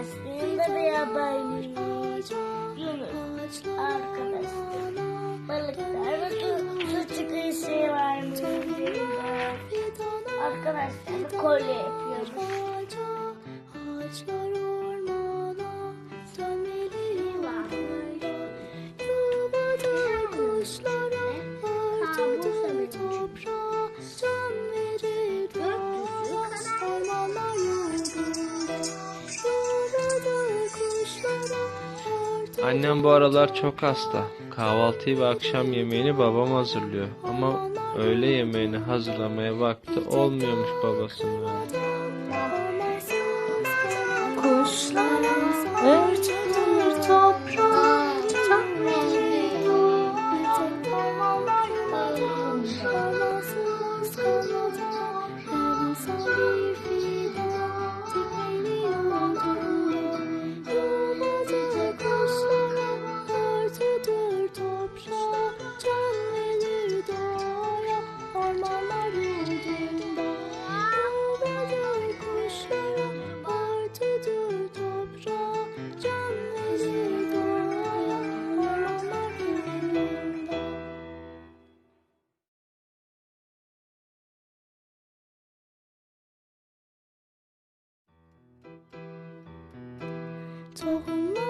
Aslında da yabancıymış. Yunus arkadaşlar. Balıklar ve su, su çıkışı varmış. Arkadaşlar kolye yapıyoruz. Annem bu aralar çok hasta. Kahvaltıyı ve akşam yemeğini babam hazırlıyor. Ama öğle yemeğini hazırlamaya vakti olmuyormuş babasının. Kuşlara 做红梦。